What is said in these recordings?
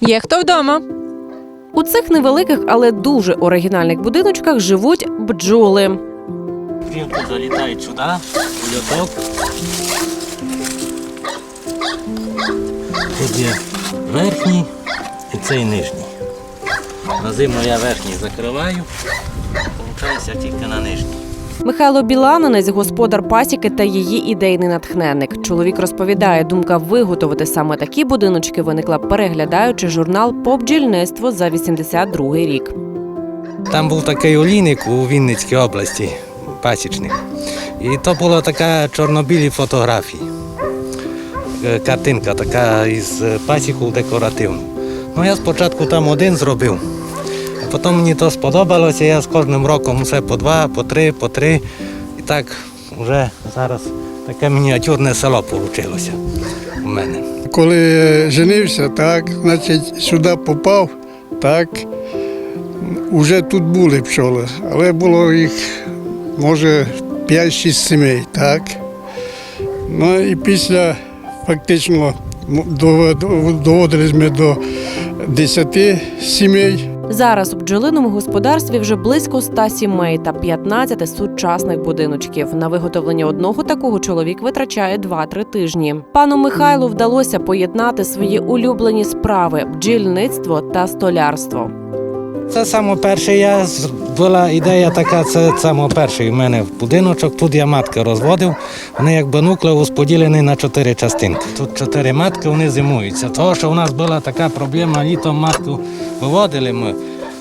Є хто вдома? У цих невеликих, але дуже оригінальних будиночках живуть бджоли. Влітку залітають сюди, у льоток. Тут є верхній і цей нижній. На зиму я верхній закриваю, получається тільки на нижній. Михайло Біланинець, господар пасіки та її ідейний натхненник. Чоловік розповідає, думка виготовити саме такі будиночки виникла, переглядаючи журнал по бджільництву за 82 рік. Там був такий олійник у Вінницькій області, пасічник. І то була така чорнобілі фотографії. Е, Картинка така із е, пасіку декоративну. Ну я спочатку там один зробив, а потім мені то сподобалося, я з кожним роком все по два, по три, по три. І так вже зараз таке мініатюрне село вийшло у мене. Коли женився, так, значить, сюди попав, так, вже тут були пчоли, але було їх, може, 5-6 сімей, так. Ну і після фактично доводились ми до 10 сімей. Зараз у бджолиному господарстві вже близько 100 сімей та 15 сучасних будиночків. На виготовлення одного такого чоловік витрачає 2-3 тижні. Пану Михайлу вдалося поєднати свої улюблені справи бджільництво та столярство. Це саме перше, я була ідея така, це саме перший у мене в будиночок. Тут я матки розводив. Вони якби нуклеус поділені на чотири частинки. Тут чотири матки, вони зимуються. Того, що у нас була така проблема, літом матку виводили ми,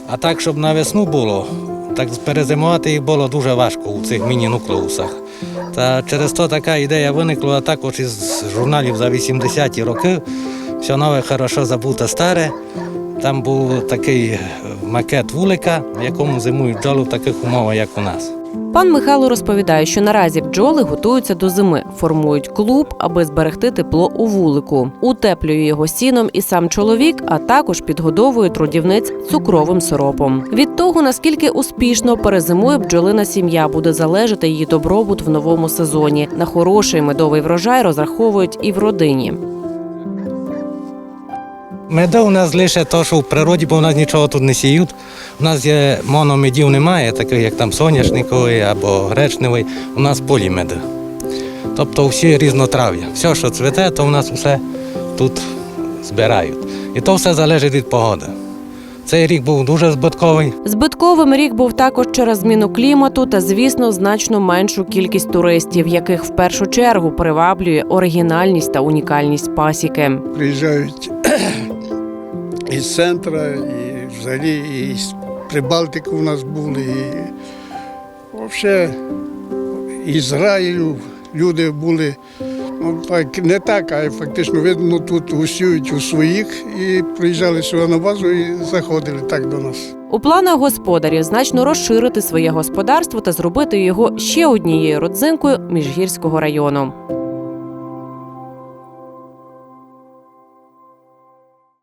а так, щоб на весну було, так перезимувати їх було дуже важко у цих міні-нуклеусах. Та через то така ідея виникла а також із журналів за 80-ті роки. Все нове, хорошо забуте старе. Там був такий е, макет вулика, в якому зимують бджоли в таких умовах, як у нас. Пан Михайло розповідає, що наразі бджоли готуються до зими, формують клуб, аби зберегти тепло у вулику, утеплює його сіном і сам чоловік, а також підгодовує трудівниць цукровим сиропом. Від того наскільки успішно перезимує бджолина сім'я, буде залежати її добробут в новому сезоні. На хороший медовий врожай розраховують і в родині. Меду у нас лише то, що в природі, бо у нас нічого тут не сіють. У нас є мономедів немає, таких як там соняшниковий або гречневий. У нас полімед. Тобто всі різнотрав'я. Все, що цвіте, то у нас все тут збирають. І то все залежить від погоди. Цей рік був дуже збитковий. Збитковим рік був також через зміну клімату та, звісно, значно меншу кількість туристів, яких в першу чергу приваблює оригінальність та унікальність пасіки. Приїжджають із центра, і взагалі і з Прибалтики у нас були, і взагалі Ізраїлю люди були. Ну, так, не так, а фактично видно, тут гостюють у своїх і приїжджали сюди на базу і заходили так до нас. У планах господарів значно розширити своє господарство та зробити його ще однією родзинкою міжгірського району.